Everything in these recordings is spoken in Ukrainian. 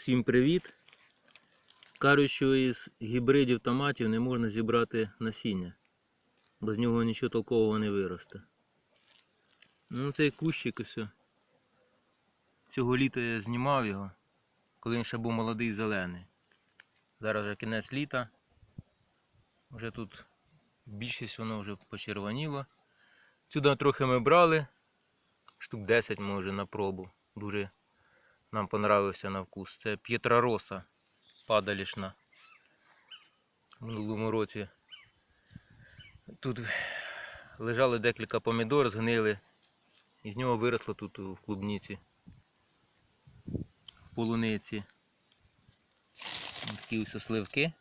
Всім привіт! Кажуть, що із гібридів томатів не можна зібрати насіння, бо з нього нічого толкового не виросте. Ну цей кущик ось. Цього літа я знімав його, коли він ще був молодий зелений. Зараз вже кінець літа. Вже тут більшість воно вже почервоніло. Сюди трохи ми брали, штук 10 може на пробу. Дуже нам понравився на вкус. Це П'єтрароса падалішна. В минулому році тут лежали декілька помідор, згнили. І з нього виросло тут в клубніці, в полуниці. Такі ось сливки.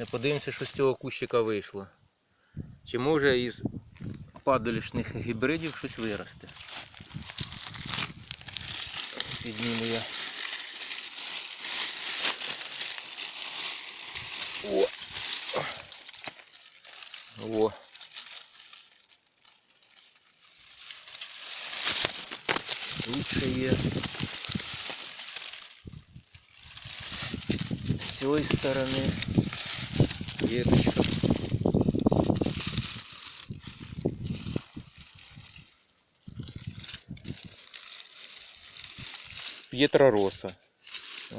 Ми подивимося, що з цього кущика вийшло. Чи може із падалішних гібридів щось вирости. Підніму я. О! О! Тут ще є. З цієї сторони. Веточка. П'єтрароса.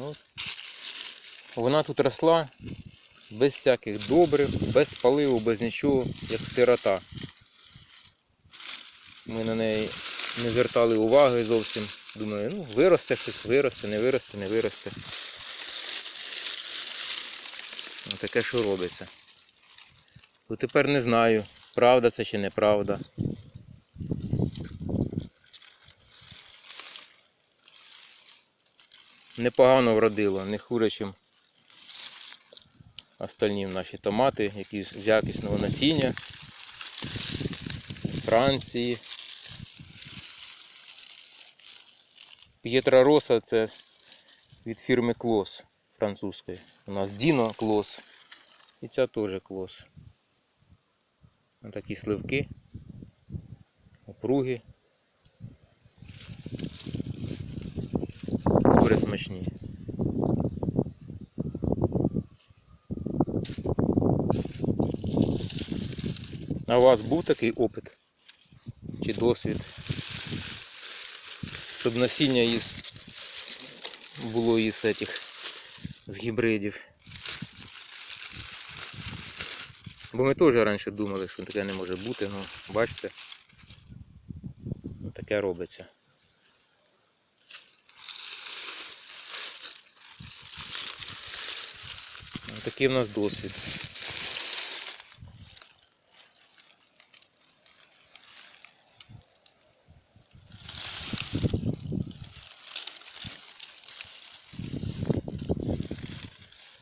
От. Вона тут росла без всяких добрив, без паливу, без нічого, як сирота. Ми на неї не звертали уваги зовсім. Думаю, ну виросте щось, виросте, не виросте, не виросте. Ну, таке що робиться. То тепер не знаю, правда це чи неправда. Непогано вродило, не хуже, ніж остальні наші томати, які з якісного насіння з Франції. П'єтра Роса це від фірми Клос французької. У нас Діно Клос. І ця теж Клос. Ось такі сливки, опруги. Дуже смачні. А у вас був такий опит чи досвід? Щоб насіння із було із цих з гібридів. Бо ми теж раніше думали, що таке не може бути, ну бачите, таке робиться. Такий в нас досвід.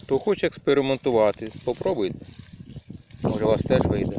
Хто хоче експериментувати, попробуйте. Може у вас теж вийде.